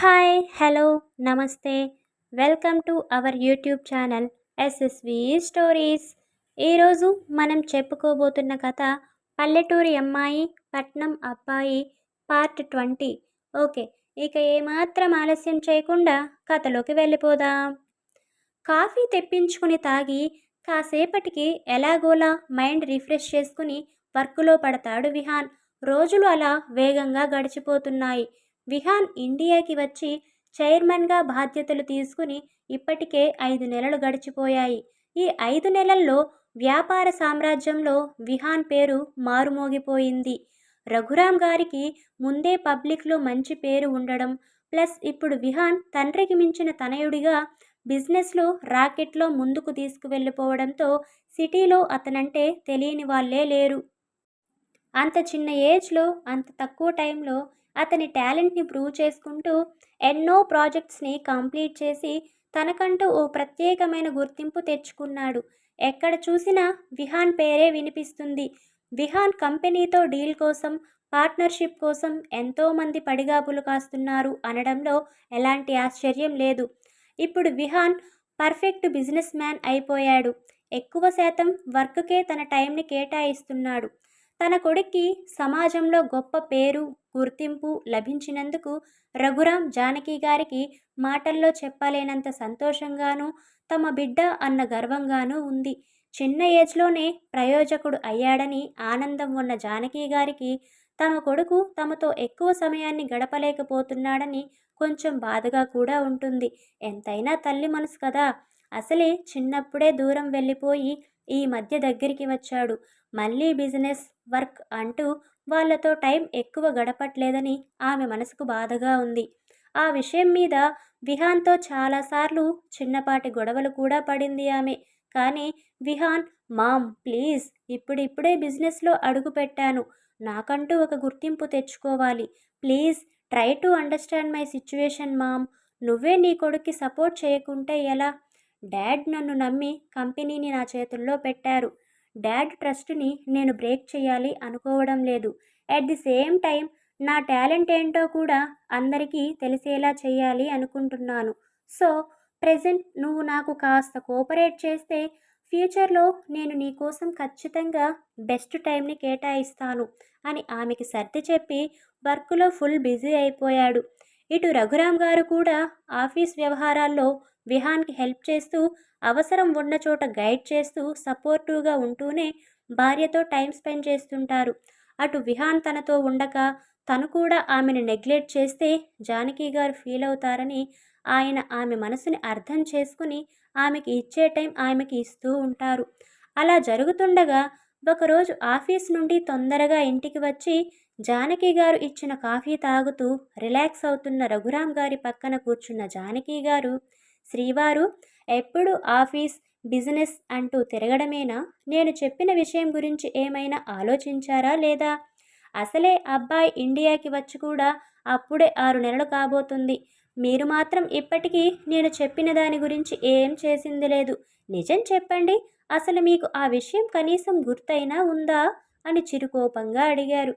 Hi hello నమస్తే. Welcome to our YouTube channel SSV stories ఈరోజు మనం చెప్పుకోబోతున్న కథ పల్లెటూరి అమ్మాయి పట్నం అబ్బాయి పార్ట్ ట్వంటీ ఓకే ఇక ఏమాత్రం ఆలస్యం చేయకుండా కథలోకి వెళ్ళిపోదాం. కాఫీ తెప్పించుకుని తాగి కాసేపటికి ఎలాగోలా మైండ్ రిఫ్రెష్ చేసుకుని వర్క్లో పడతాడు విహాన్. రోజులు అలా వేగంగా గడిచిపోతున్నాయి. విహాన్ ఇండియాకి వచ్చి చైర్మన్గా బాధ్యతలు తీసుకుని ఇప్పటికే ఐదు నెలలు గడిచిపోయాయి. ఈ ఐదు నెలల్లో వ్యాపార సామ్రాజ్యంలో విహాన్ పేరు మారుమోగిపోయింది. రఘురాం గారికి ముందే పబ్లిక్లో మంచి పేరు ఉండడం ప్లస్ ఇప్పుడు విహాన్ తండ్రికి మించిన తనయుడిగా బిజినెస్లో రాకెట్లో ముందుకు తీసుకువెళ్ళిపోవడంతో సిటీలో అతనంటే తెలియని వాళ్ళే లేరు. అంత చిన్న ఏజ్లో అంత తక్కువ టైంలో అతని టాలెంట్ని ప్రూవ్ చేసుకుంటూ ఎన్నో ప్రాజెక్ట్స్ని కంప్లీట్ చేసి తనకంటూ ఓ ప్రత్యేకమైన గుర్తింపు తెచ్చుకున్నాడు. ఎక్కడ చూసినా విహాన్ పేరే వినిపిస్తుంది. విహాన్ కంపెనీతో డీల్ కోసం పార్ట్నర్షిప్ కోసం ఎంతోమంది పడిగాపులు కాస్తున్నారు అనడంలో ఎలాంటి ఆశ్చర్యం లేదు. ఇప్పుడు విహాన్ పర్ఫెక్ట్ బిజినెస్ మ్యాన్ అయిపోయాడు. ఎక్కువ శాతం వర్క్కే తన టైంని కేటాయిస్తున్నాడు. తన కొడుక్కి సమాజంలో గొప్ప పేరు గుర్తింపు లభించినందుకు రఘురాం జానకి గారికి మాటల్లో చెప్పలేనంత సంతోషంగానూ తమ బిడ్డ అన్న గర్వంగానూ ఉంది. చిన్న ఏజ్లోనే ప్రయోజకుడు అయ్యాడని ఆనందం ఉన్న జానకి గారికి తమ కొడుకు తమతో ఎక్కువ సమయాన్ని గడపలేకపోతున్నాడని కొంచెం బాధగా కూడా ఉంటుంది. ఎంతైనా తల్లి మనసు కదా. అసలే చిన్నప్పుడే దూరం వెళ్ళిపోయి ఈ మధ్య దగ్గరికి వచ్చాడు. మళ్ళీ బిజినెస్ వర్క్ అంటూ వాళ్ళతో టైం ఎక్కువ గడపట్లేదని ఆమె మనసుకు బాధగా ఉంది. ఆ విషయం మీద విహాన్తో చాలాసార్లు చిన్నపాటి గొడవలు కూడా పడింది ఆమె. కానీ విహాన్ మామ్ ప్లీజ్ ఇప్పుడిప్పుడే బిజినెస్లో అడుగు పెట్టాను. నాకంటూ ఒక గుర్తింపు తెచ్చుకోవాలి. Please try to understand my situation mom. నువ్వే నీ కొడుక్కి సపోర్ట్ చేయకుంటే ఎలా? డాడ్ నన్ను నమ్మి కంపెనీని నా చేతుల్లో పెట్టారు. డాడ్ ట్రస్ట్ని నేను బ్రేక్ చేయాలి అనుకోవడం లేదు. అట్ ది సేమ్ టైం నా టాలెంట్ ఏంటో కూడా అందరికీ తెలిసేలా చేయాలి అనుకుంటున్నాను. సో ప్రజెంట్ నువ్వు నాకు కాస్త కోఆపరేట్ చేస్తే ఫ్యూచర్లో నేను నీ కోసం ఖచ్చితంగా బెస్ట్ టైంని కేటాయిస్తాను అని ఆమెకి సర్ది చెప్పి వర్క్లో ఫుల్ బిజీ అయిపోయాడు. ఇటు రఘురామ్ గారు కూడా ఆఫీస్ వ్యవహారాల్లో విహాన్కి హెల్ప్ చేస్తూ అవసరం ఉన్న చోట గైడ్ చేస్తూ సపోర్టివ్గా ఉంటూనే భార్యతో టైం స్పెండ్ చేస్తుంటారు. అటు విహాన్ తనతో ఉండక తను కూడా ఆమెను నెగ్లెక్ట్ చేస్తే జానకి గారు ఫీల్ అవుతారని ఆయన ఆమె మనసుని అర్థం చేసుకుని ఆమెకి ఇచ్చే టైం ఆమెకి ఇస్తూ ఉంటారు. అలా జరుగుతుండగా ఒకరోజు ఆఫీస్ నుండి తొందరగా ఇంటికి వచ్చి జానకి గారు ఇచ్చిన కాఫీ తాగుతూ రిలాక్స్ అవుతున్న రఘురాం గారి పక్కన కూర్చున్న జానకి గారు శ్రీవారు ఎప్పుడు ఆఫీస్ బిజినెస్ అంటూ తిరగడమేనా? నేను చెప్పిన విషయం గురించి ఏమైనా ఆలోచించారా లేదా? అసలే అబ్బాయి ఇండియాకి వచ్చి కూడా అప్పుడే ఆరు నెలలు కాబోతుంది. మీరు మాత్రం ఇప్పటికీ నేను చెప్పిన దాని గురించి ఏం చేసింది లేదు. నిజం చెప్పండి. అసలు మీకు ఆ విషయం కనీసం గుర్తైనా ఉందా? అని చిరుకోపంగా అడిగారు.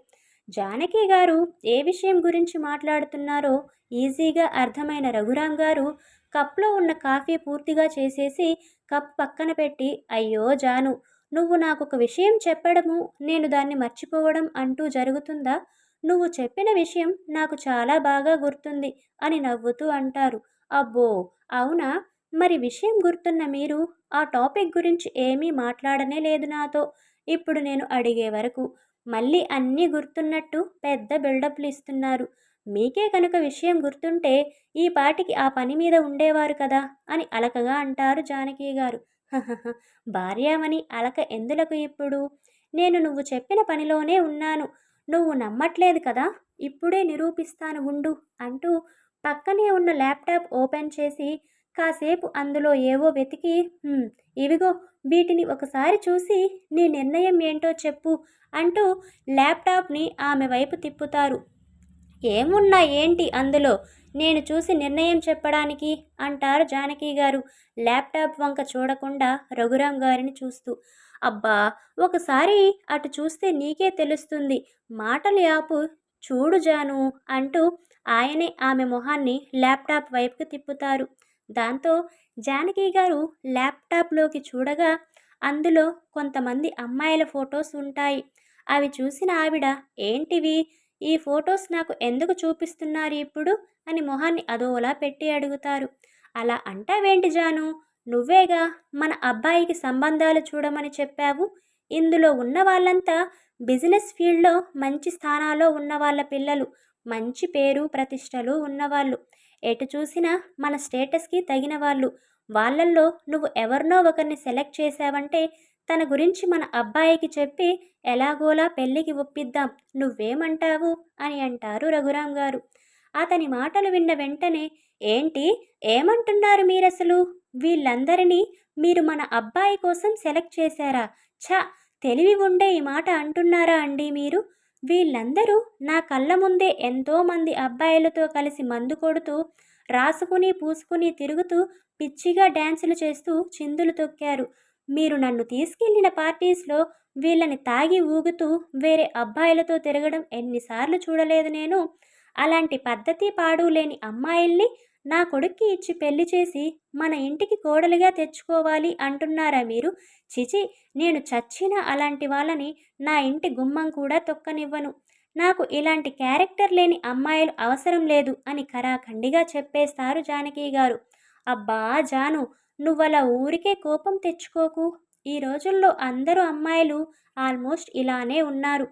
జానకి గారు ఏ విషయం గురించి మాట్లాడుతున్నారో ఈజీగా అర్థమైన రఘురాం గారు కప్లో ఉన్న కాఫీ పూర్తిగా చేసేసి కప్ పక్కన పెట్టి అయ్యో జాను నువ్వు నాకు ఒక విషయం చెప్పడము నేను దాన్ని మర్చిపోవడం అంటూ జరుగుతుందా? నువ్వు చెప్పిన విషయం నాకు చాలా బాగా గుర్తుంది అని నవ్వుతూ అంటారు. అబ్బో! అవునా? మరి విషయం గుర్తున్న మీరు ఆ టాపిక్ గురించి ఏమీ మాట్లాడనే లేదు నాతో. ఇప్పుడు నేను అడిగే వరకు మళ్ళీ అన్నీ గుర్తున్నట్టు పెద్ద బిల్డప్లు ఇస్తున్నారు. మీకే కనుక విషయం గుర్తుంటే ఈ పాటికి ఆ పని మీద ఉండేవారు కదా అని అలకగా అంటారు జానకి గారు. "హహహ, భార్యామణి అలక ఎందులకు ఇప్పుడు? నేను నువ్వు చెప్పిన పనిలోనే ఉన్నాను. నువ్వు నమ్మట్లేదు కదా? ఇప్పుడే నిరూపిస్తాను ఉండు అంటూ పక్కనే ఉన్న ల్యాప్టాప్ ఓపెన్ చేసి కాసేపు అందులో ఏవో వెతికి ఇవిగో వీటిని ఒకసారి చూసి నీ నిర్ణయం ఏంటో చెప్పు అంటూ ల్యాప్టాప్ని ఆమె వైపు తిప్పుతారు. ఏమున్నా ఏంటి అందులో? నేను చూసి నిర్ణయం చెప్పడానికి అంటారు జానకి గారు. ల్యాప్టాప్ వంక చూడకుండా రఘురాం గారిని చూస్తూ అబ్బా ఒకసారి అటు చూస్తే నీకే తెలుస్తుంది. మాటలు యాపు చూడు జాను అంటూ ఆయనే ఆమె మొహాన్ని ల్యాప్టాప్ వైపుకు తిప్పుతారు. దాంతో జానకి గారు ల్యాప్టాప్లోకి చూడగా అందులో కొంతమంది అమ్మాయిల ఫొటోస్ ఉంటాయి. అవి చూసిన ఆవిడ ఏంటివి? ఈ ఫొటోస్ నాకు ఎందుకు చూపిస్తున్నారు ఇప్పుడు? అని మొహాన్ని అదోలా పెట్టి అడుగుతారు. అలా అంటావేంటి జాను? నువ్వేగా మన అబ్బాయికి సంబంధాలు చూడమని చెప్పావు? ఇందులో ఉన్న వాళ్ళంతా బిజినెస్ ఫీల్డ్లో మంచి స్థానాల్లో ఉన్న వాళ్ళ పిల్లలు మంచి పేరు ప్రతిష్టలు ఉన్నవాళ్ళు. ఎటు చూసినా మన స్టేటస్కి తగిన వాళ్ళు. వాళ్ళల్లో నువ్వు ఎవరినో ఒకరిని సెలెక్ట్ చేశావంటే తన గురించి మన అబ్బాయికి చెప్పి ఎలాగోలా పెళ్ళికి ఒప్పిద్దాం నువ్వేమంటావు? అని అంటారు రఘురాం గారు. అతని మాటలు విన్న వెంటనే ఏంటి? ఏమంటున్నారు మీరసలు? వీళ్ళందరినీ మీరు మన అబ్బాయి కోసం సెలెక్ట్ చేశారా? ఛ! తెలివి ఉండే ఈ మాట అంటున్నారా అండి మీరు? వీళ్ళందరూ నా కళ్ళ ముందే ఎంతోమంది అబ్బాయిలతో కలిసి మందు కొడుతూ రాసుకుని పూసుకుని తిరుగుతూ పిచ్చిగా డ్యాన్సులు చేస్తూ చిందులు తొక్కారు. మీరు నన్ను తీసుకెళ్ళిన పార్టీస్లో వీళ్ళని తాగి ఊగుతూ వేరే అబ్బాయిలతో తిరగడం ఎన్నిసార్లు చూడలేదు నేను. అలాంటి పద్ధతి పాడు లేని అమ్మాయిల్ని నా కొడుక్కి ఇచ్చి పెళ్ళి చేసి మన ఇంటికి కోడలిగా తెచ్చుకోవాలి అంటున్నారా మీరు? చిచి నేను చచ్చిన అలాంటి వాళ్ళని నా ఇంటి గుమ్మం కూడా తొక్కనివ్వను. నాకు ఇలాంటి క్యారెక్టర్ లేని అమ్మాయిలు అవసరం లేదు అని కరాఖండిగా చెప్పేస్తారు జానకి గారు అబ్బా జాను నువ్వలా ఊరికే కోపం తెచ్చుకోకు. ఈ రోజుల్లో అందరూ అమ్మాయిలు ఆల్మోస్ట్ ఇలానే ఉన్నారు.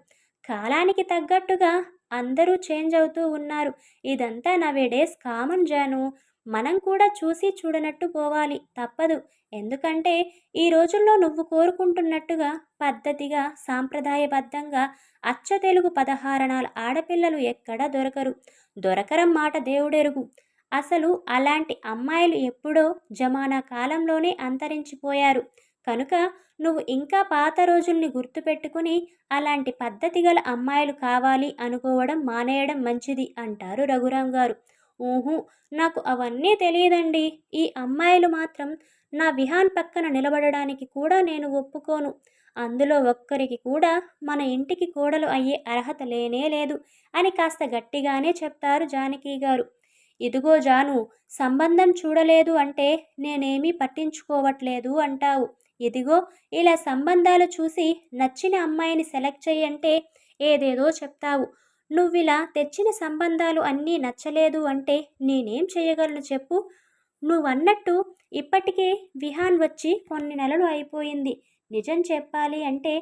కాలానికి తగ్గట్టుగా అందరూ చేంజ్ అవుతూ ఉన్నారు. ఇదంతా నవేడేస్ కామన్ జాను. మనం కూడా చూసి చూడనట్టు పోవాలి. తప్పదు. ఎందుకంటే ఈ రోజుల్లో నువ్వు కోరుకుంటున్నట్టుగా పద్ధతిగా సాంప్రదాయబద్ధంగా అచ్చ తెలుగు పదహారణాల ఆడపిల్లలు ఎక్కడా దొరకరు. దొరకరం మాట దేవుడెరుగు. అసలు అలాంటి అమ్మాయిలు ఎప్పుడో జమానా కాలంలోనే అంతరించిపోయారు. కనుక నువ్వు ఇంకా పాత రోజుల్ని గుర్తుపెట్టుకుని అలాంటి పద్ధతి గల అమ్మాయిలు కావాలి అనుకోవడం మానేయడం మంచిది అంటారు రఘురాం గారు ఊహు నాకు అవన్నీ తెలియదండి. ఈ అమ్మాయిలు మాత్రం నా విహాన్ పక్కన నిలబడడానికి కూడా నేను ఒప్పుకోను. అందులో ఒక్కరికి కూడా మన ఇంటికి కోడలు అయ్యే అర్హత లేనే లేదు అని కాస్త గట్టిగానే చెప్తారు జానకి గారు ఇదిగో జాను సంబంధం చూడలేదు అంటే నేనేమీ పట్టించుకోవట్లేదు అంటావు. ఇదిగో ఇలా సంబంధాలు చూసి నచ్చిన అమ్మాయిని సెలెక్ట్ చేయంటే ఏదేదో చెప్తావు. నువ్విలా తెచ్చిన సంబంధాలు అన్నీ నచ్చలేదు అంటే నేనేం చేయగలను చెప్పు. నువ్వన్నట్టు ఇప్పటికే విహాన్ వచ్చి కొన్ని నెలలు అయిపోయింది. నిజం చెప్పాలి అంటే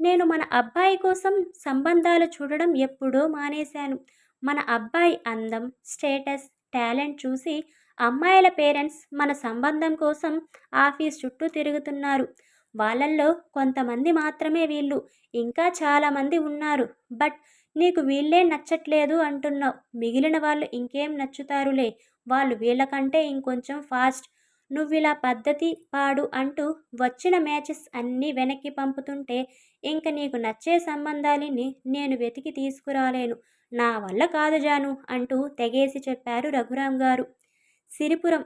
నేను మన అబ్బాయి కోసం సంబంధాలు చూడడం ఎప్పుడో మానేశాను. మన అబ్బాయి అందం స్టేటస్ టాలెంట్ చూసి అమ్మాయిల పేరెంట్స్ మన సంబంధం కోసం ఆఫీస్ చుట్టూ తిరుగుతున్నారు. వాళ్ళల్లో కొంతమంది మాత్రమే వీళ్ళు. ఇంకా చాలామంది ఉన్నారు. బట్ నీకు వీళ్ళే నచ్చట్లేదు అంటున్నావు. మిగిలిన వాళ్ళు ఇంకేం నచ్చుతారులే. వాళ్ళు వీళ్ళకంటే ఇంకొంచెం ఫాస్ట్. నువ్విలా పద్ధతి పాడు అంటూ వచ్చిన మ్యాచెస్ అన్నీ వెనక్కి పంపుతుంటే ఇంక నీకు నచ్చే సంబంధాలని నేను వెతికి తీసుకురాలేను. నా వల్ల కాదు జాను అంటూ తెగేసి చెప్పారు రఘురాం గారు. సిరిపురం.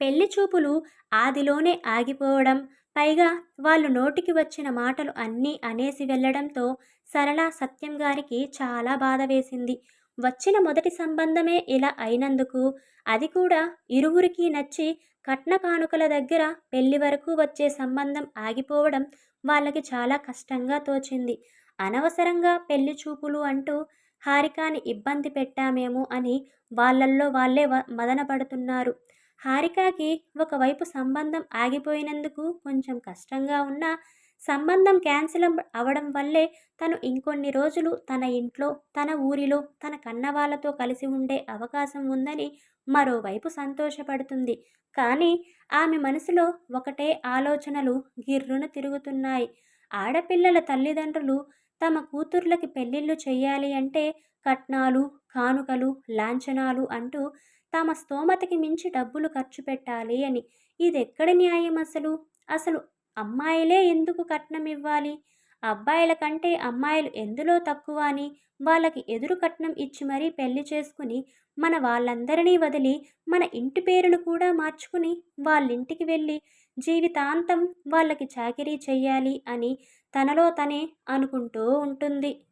పెళ్ళి చూపులు ఆదిలోనే ఆగిపోవడం పైగా వాళ్ళు నోటికి వచ్చిన మాటలు అన్నీ అనేసి వెళ్ళడంతో సరళ సత్యం గారికి చాలా బాధ వేసింది. వచ్చిన మొదటి సంబంధమే ఇలా అయినందుకు అది కూడా ఇరువురికి నచ్చి కట్న కానుకల దగ్గర పెళ్ళి వరకు వచ్చే సంబంధం ఆగిపోవడం వాళ్ళకి చాలా కష్టంగా తోచింది. అనవసరంగా పెళ్ళి చూపులు అంటూ హారికాని ఇబ్బంది పెట్టామేమో అని వాళ్ళల్లో వాళ్ళే మదనపడుతున్నారు హారికాకి ఒకవైపు సంబంధం ఆగిపోయినందుకు కొంచెం కష్టంగా ఉన్నా సంబంధం క్యాన్సిల్ అవడం వల్లే తను ఇంకొన్ని రోజులు తన ఇంట్లో తన ఊరిలో తన కన్నవాళ్ళతో కలిసి ఉండే అవకాశం ఉందని మరోవైపు సంతోషపడుతుంది. కానీ ఆమె మనసులో ఒకటే ఆలోచనలు గిర్రున తిరుగుతున్నాయి. ఆడపిల్లల తల్లిదండ్రులు తమ కూతుర్లకి పెళ్ళిళ్ళు చేయాలి అంటే కట్నాలు కానుకలు లాంఛనాలు అంటూ తమ స్తోమతకి మించి డబ్బులు ఖర్చు పెట్టాలి అని. ఇది ఎక్కడ న్యాయం అసలు? అసలు అమ్మాయిలే ఎందుకు కట్నం ఇవ్వాలి? అబ్బాయిల కంటే అమ్మాయిలు ఎందులో తక్కువ అని? వాళ్ళకి ఎదురు కట్నం ఇచ్చి మరీ పెళ్ళి చేసుకుని మన వాళ్ళందరినీ వదిలి మన ఇంటి పేరును కూడా మార్చుకుని వాళ్ళింటికి వెళ్ళి జీవితాంతం వాళ్ళకి చాకరీ చెయ్యాలి అని తనలో తనే అనుకుంటూ ఉంటుంది.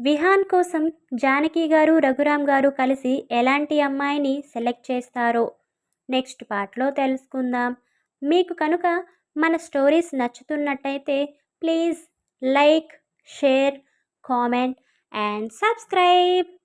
విహాన్ కోసం జానకి గారు రఘురామ్ గారు కలిసి ఎలాంటి అమ్మాయిని సెలెక్ట్ చేస్తారో నెక్స్ట్ పార్ట్లో తెలుసుకుందాం. మీకు కనుక మన stories నచ్చుతున్నట్టయితే please like share comment and subscribe.